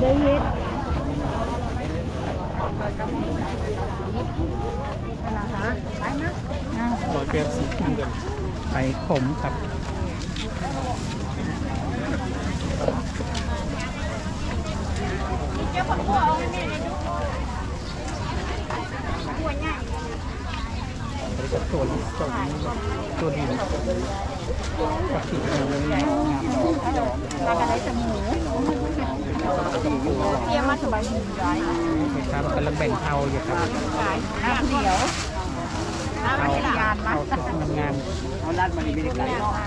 ได้เฮ็ดร้อยเปรี้ยวสีเงินไปขมครับ ตัวนี้ตัวนี้ปกติเราไม่งามงามดอกดอกปลากระไรเสมอเตรียมมาสบายดีร้อยครับกำลังแบ่งเทาอยู่ครับน้ำเดียวน้ำไม่ได้ยานมาเทางามเอาลัดมานี่ไม่ได้ไกล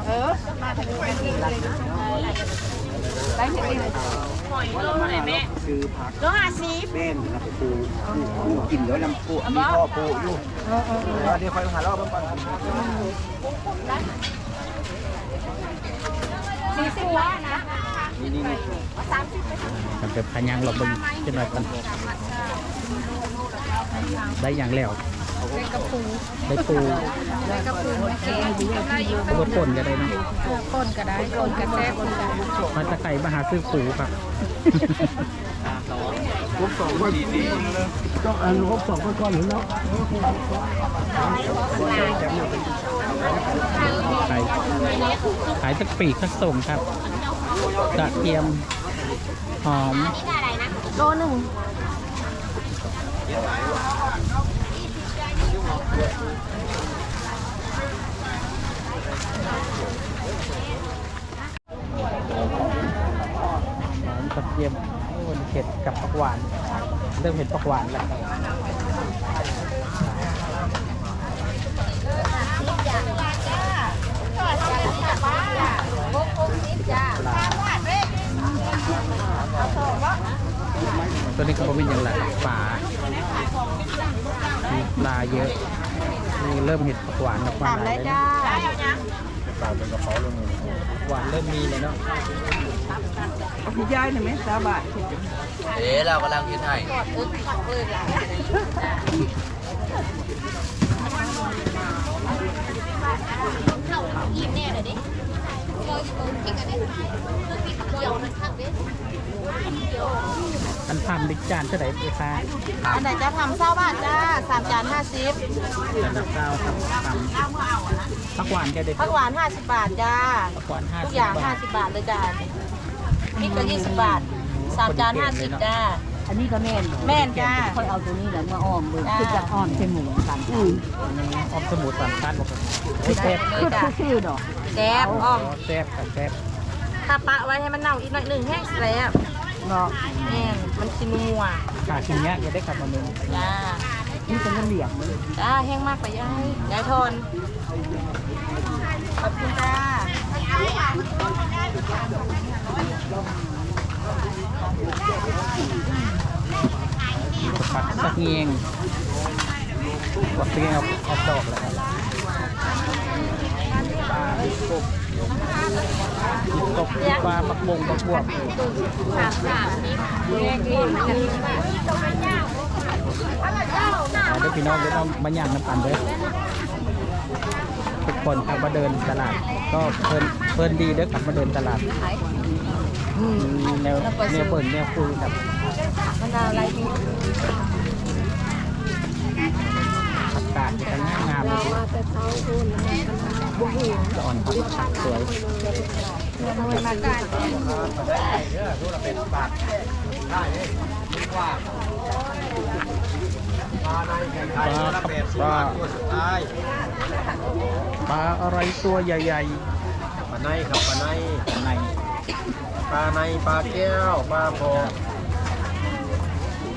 เออมาถึงเป็นที่เลยนะ ได้เห็นเลยซื้อผักโลห้าสิบแป้งนะปูปูกินแล้วลำปูมีพ่อปูอยู่เดี๋ยวคอยหารอบก่อนสี่สิบว่านะนี่นี่นี่สามสิบมันเป็นพยังเราเบิ่งจะหน่อยกันได้อย่างแล้ว ได้กระปูได้ปูได้กระปูไม่เก่งดีได้อยู่กระบดป่นก็ได้เนาะคนก็ได้คนก็แซ่บคนก็ได้มาตะไคร้มาหาซื้อปูครับครบสองคนดีต้องอันครบสองคนก่อนหรือเนาะขายขายตะปีกข้าวส่งครับกระเทียมหอมโลหนึ่งหอม กระเทียมโอ้เผ็ดกับผักหวาน เริ่มเห็นผักหวานแล้วครับ ตัวนี้ก็เป็นอย่างไรปลามีปลาเยอะนี่เริ่มเห็นผักหวานผักหวานถามได้แล้วจ้าปาเป็นกระเพาะลงเลยหวานเริ่มมีเลยเนาะพี่ยายเห็นไหมสาบะเอ๋เรากำลังคิดให้อันทักเว้ยปีเดียว ทำดิจานเท่าไหร่เอคะอันไหนจะทำเศร้าบาทจ้าสามจานห้าสิบระดับเก้าครับทำผักหวานแกเด็ดผักหวานห้าสิบบาทจ้าผักหวานห้าทุกสิอย่างบบาห้าทสิบบาทเลยจ้าพริกก็ยี่สิบบาทสามจานห้าสิบจ้าอันนี้ก็แม่นแม่นจ้าค่อยเอาตัวนี้แหละมาอ้อมมือจ้าคือจะอ้อมใส่หมูกันออมสมุดสามชั้นบอกเลยแซ่บเลยจ้าชื่อดอกแซ่บอ้อมแซ่บค่ะแซ่บถ้าปะไว้ให้มันเน่าอีกหน่อยหนึ่งแห้งแซ่บ เนาะแม่นมันสินัวขาชิ้นเนี้ยจะได้กลับมาเมืองจ้านี่เป็นน้ำเหลี่ยมมือจ้าแห้งมากไปยายยายทนขอบคุณจ้าผัดสักเงียงกดเสียงเอาเอาดอกแล้วครับ ปลาดิบกบดิบกบปลาปักบงปักบวบสามสามนี่แยกลิ้นกันเอาเด้อพี่น้องเดี๋ยวเรามาย่างน้ำปั่นเด้อทุกคนครับมาเดินตลาด ก็เพลินเพลินดีเด้อครับมาเดินตลาดอืมแนวแนวเปิดแนวคุยครับมะนาวไรดีอากาศจะงามงามเลยจะ อ่อนผักสวยปลาครับปลาปลาอะไรตัวใหญ่ๆปลาในครับปลาในๆในปลาในปลาแก้วปลาโบ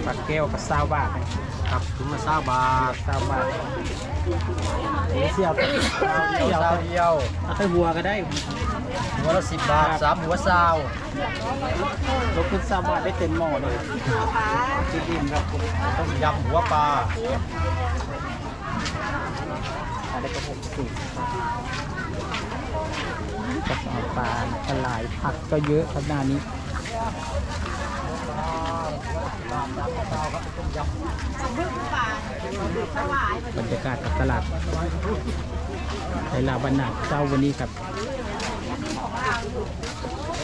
ปลาแก้วกับซาวบาทครับถุงละเศร้าบาทซาวบาท เสี่ยวเดียวเสี่ยวเดียวเอาไปหัวก็ได้ หัวละสิบบาทสามหัวเศร้าลบขึ้นซาวบาทได้เต็มหม้อเลยจิดินครับต้มยำหัวปลาอะไรก็หกสิบกระสอบปลาปลาหลายผักก็เยอะขนาดนี้ บรรยากาศกับตลาดไทยลาบรรณาเช้าวันนี้ครับ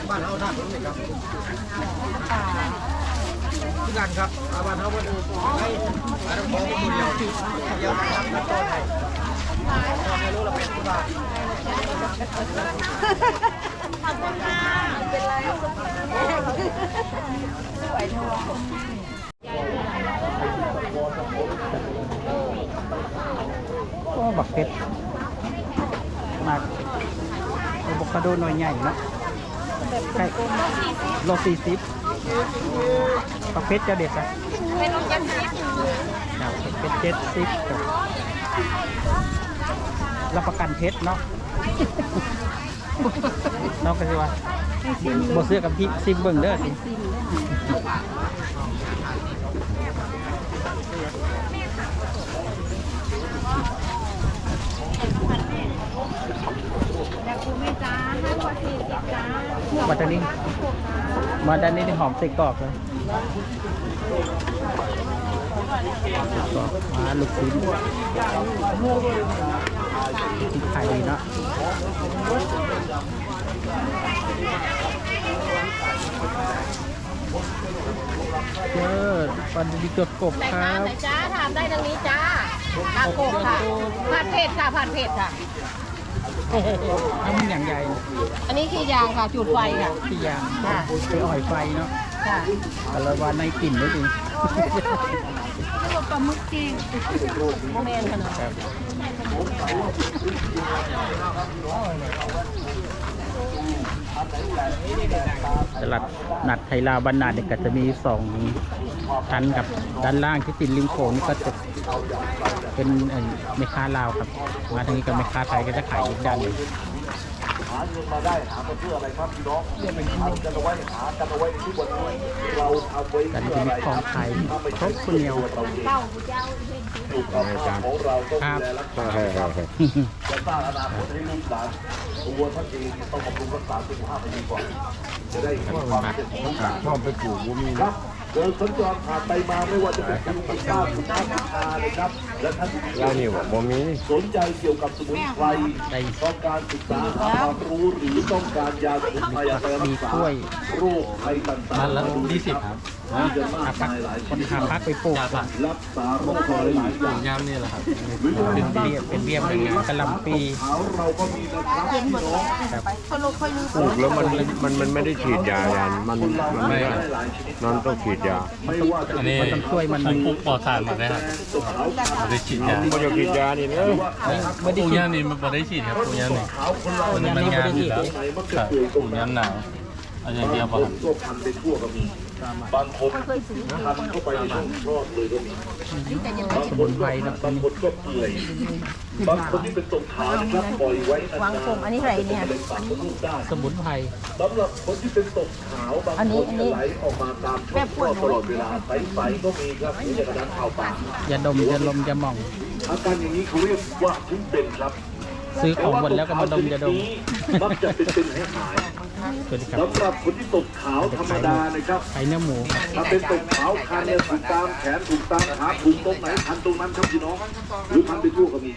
บ้านเราท่าผมนี่ครับป่าคือกันครับบ้านเฮาบ่ดูให้อาต้องบอกคนเดียวเดียวนะครับต้นให้ไม่รู้ละเป็นกี่บาท โอ้บักเพชรมากอะโวคาโดหน่อยใหญ่นะใกล้โลสี่สิบบักเพชรจะเด็ดอะเป็นลูกยันทิบเป็นเจ็ดสิบครับรับประกันเพชรเนาะ น้องก็สิว่าบ่เสื้อกับพี่ซิมเบิ่งเด้อสิแต่คุณแม่จ้าห้าขวดสี่สิบจ้ามาด้านนี้ มาด้านนี้นี่หอมใส่กรอกเลย กรอกมาลูกชิ้นที่ไข่ดีเนาะเจอปันดีเกือบกบไหนคคะรับไหนจ้าถามได้ทางนี้จ้าลาโกบค่ะผ่านเพจค่ะผ่านเพจค่ะถ้ามันอย่างใหญ่อันนี้คือยางค่ะจุดไฟค่ะที่ยางค่ะไปอ่อยไฟเนาะค่ะแต่ละวันในกลิ่นด้วยจริง ตัวปลาหมึกเก่งโมเมนต์ขนาดตลาดนัดไทยลาวบ้านนาเนี่ยก็จะมีสองชั้นครับ ด้านล่างที่ติดริมโขงนี่ก็จะเป็นเอ่อแม่ค้าลาวครับ มาทางนี้ก็แม่ค้าไทยก็จะขายอีกด้านหนึ่ง เงินมาได้หามาเพื่ออะไรครับพี่น้องเนี่ยเป็นหากันเอาไว้หากันเอาไว้ในที่วันนี้เราทำไว้ด้านเพื่อนี้อะไรของไทยครบคุณเหนียวถูกต้องของเราต้องครัดูบแลรักษาจะสร้างอนาคตให้ลูกหลานตัวท่านเองต้องบำรุงรักษาสุขภาพให้ดีก่อนจะได้มีความเป็นผู้หลักพ่อไปปลูกบ่มีครับ เดินสัญจรผ่านไปมาไม่ว่าจะเป็นคุณคุณป้าคุณป้าคุณอาเลยครับ และท่านที่ยานี่บ่บ่มีสนใจเกี่ยวกับสมุนไพรได้ต้องการศึกษาหาความรู้หรือต้องการยาสมุนไพรไปรัมีกษากล้วยโรคภัยต่างๆ มันละยี่สิบครับ มีเยอะมาพักคนหาพักไปปลูกรับรักษาโรคภัยหลายอย่างยามนี่แหละครับเป็นเบี้ยเป็นเบี้ยเป็นงานกระหลำปีขาเราก็มีนะครับพี่น้องครับปลูกแล้วมันมันมันไม่ได้ฉีดยายานมันมันไม่นิดมันต้องฉีดยาอันนี้มันต้องช่วยมันปลูกปลอดสารหมดเลยครับตัวขาวไม่ได้ฉีดยาบ่จะฉีดยานี่เนอะไม่ปได้ลูกกินย่างนี่มันไม่ได้ฉีดครับปลูกย่างนี่มันนี่ยมันงาอยู่แล้วคจะรับเปื่อยปตรลูกย่างหนาวอันอย่างเดียวบาป่ะงคนก็พันไปทั่วก็มี บางคนพันเข้าไปในช่องคลอดเลยก็มีบางคนก็พันบางคนก็เปื่อยบางคนที่เป็นตกขาวนะครับปล่อยไว้นานๆอันนี้อะไรเนี่ยเป็นปากมดลูกได้สมุนไพรสำหรับคนที่เป็นตกขาวบางคนจะไหลออกมาตามช่องคลอดตลอดเวลาใสๆก็มีครับนี่จะกระดันเข้าปากยาดมยาลมยาหม่องอาการอย่างนี้เขาเรียกว่าทุกเป็นครับ ซื้อของหมดแล้วก็มาดมยาดมมักจะเป็นเป็นให้หายสวัสดีครับสำหรับคนที่ตกขาวธรรมดานะครับไข่เนื้อหมูถ้าเป็นตกขาวคันเนี่ยถูกตามแขนถูกตามขาถูกตรงไหนคันตรงนั้นครับพี่น้องหรือคันไปทั่วก็มี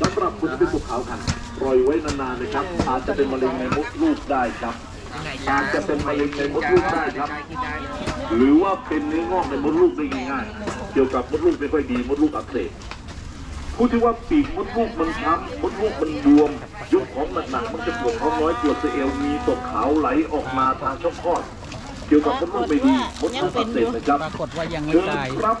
สำหรับคนที่เป็นตกขาวคันปล่อยไว้นานๆนะครับ อาจจะเป็นมะเร็งในมดลูกได้ครับอาจจะเป็นมะเร็งในมดลูกได้ครับ หรือว่าเป็นเนื้องอกในมดลูกได้ง่ายๆเกี่ยวกับมดลูกไม่ค่อยดีมดลูกอักเสบ ผู้ที่ว่าปีกมดลูกมันช้ำมดลูกมันบวมยกของหนักๆมันจะปวดท้องน้อยปวดสะเอวมีตกขาวไหลออกมาทางช่องคลอดเกี่ยวกับมดลูกไม่ดีมดลูกอักเสบนะครับปรากฏว่ายังไม่เชิญตายครับ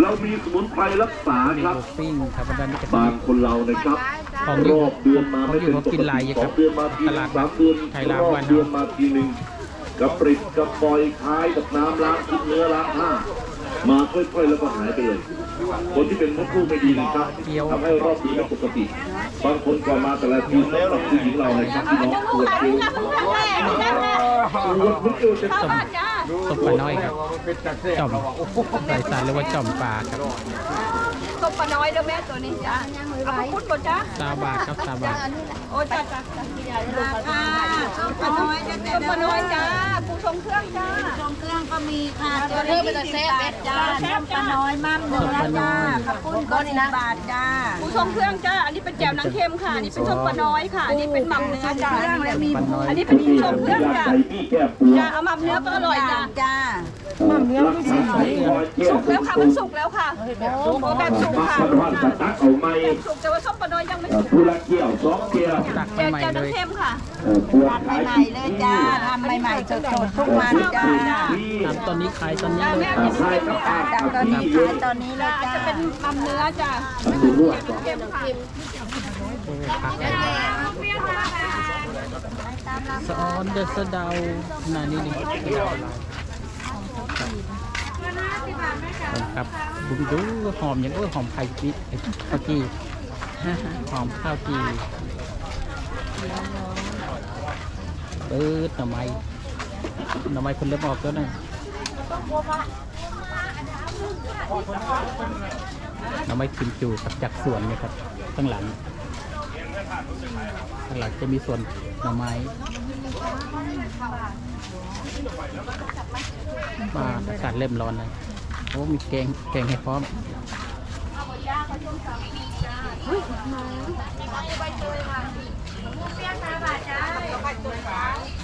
เรามีสมุนไพรรักษามีครับหมูปิ้งครับด้านนี้ก็จะบามีงคนเรานะครับของอรยู่อบเดือนมาของไม่อยู่เป็นก็ปกิกนหลายติอยู่สคอรังบเดือนมาทีตลาดสามเดือนไทยลาวรอบ้าบนเดือนเรามาทีหนึ่งกระปริดกระปล่อยคล้ายกับน้ำล้างทุกเนื้อล้างผ้ามาค่อยๆแล้วก็หายไปเลย คนที่เป็นมดลูกไม่ดีนะครับทำให้รอบเดือนไม่ปกติบางคนก่อนมาแต่ละทีสำหรับผู้หญิงเรานะครับพี่น้องปวดเอวปวดมันเอวจะต้มต้มปลาน้อยครับจ่อมใส่สารเรียกว่าจ่อมปลาครับ ตบปลาน้อยเด้อแม่ตัวนี้จ้าเอาไปพุดบ่จ้าซาบาทครับซาบาทโอ้จ้าจ้าจ้าพี่ใหญ่ราคาตบปลาน้อยจ้าตบปลาน้อยจ้าปูทรงเครื่องจ้าทรงเครื่องก็มีค่ะตัวนี้เป็นแซ่บเบ็ดจ้าน้ำปลาน้อยมั่มเนื้อจ้าข้าวปุ้นก็สิบบาทจ้าปูทรงเครื่องจ้าอันนี้เป็นแจ่วน้ำเค็มค่ะอันนี้เป็นส้มปลาน้อยค่ะอันนี้เป็นหม่ำเนื้อจ้าเครื่องและมีปลาน้อยอันนี้เป็นปูทรงเครื่องจ้าใส่พี่แก้ปวดจ้าเอาหม่ำเนื้อก็อร่อยจ้าจ้าปมั่มเนื้อไม่ใช่สุกแล้วค่ะมันสุกแล้วค่ะโอ้แบบสุกค่ะพันวันตัดเอาไม่สุกแต่ว่าส้มปลาน้อยยังไม่สุกผู้ละเกี่ยวสองเกี่ยวตักแกงใหม่แกน้ำเค็มค่ะปวดใหม่ๆเลยจ้าทำใหม่ๆสดๆทุกวันจ้าตอนนี้ขายตอนนี้เลยขายกับอาจากตอนนี้ขายตอนนี้เลยจะจ้าเป็นมัมเนื้อจ้าดูนวดเค็มค่ะสะออนเดอะสะเดานานี่ดิสะเดา ครับบุมดูหอมย่างเออหอมไข่ปีข้าวจีหอมข้าวจีเปิดหน่อไม้หน่อไม้คนเริ่มออกแล้วนะหน่อไม้กิมจูครับจากสวนเนี่ยครับข้างหลังข้างหลังจะมีส่วนหน่อไม้มาอากาศเริ่มร้อนเลย โอ้มีแกงแกงให้พร้อมใบเตยค่ะมะเปียค่ะบาจ้า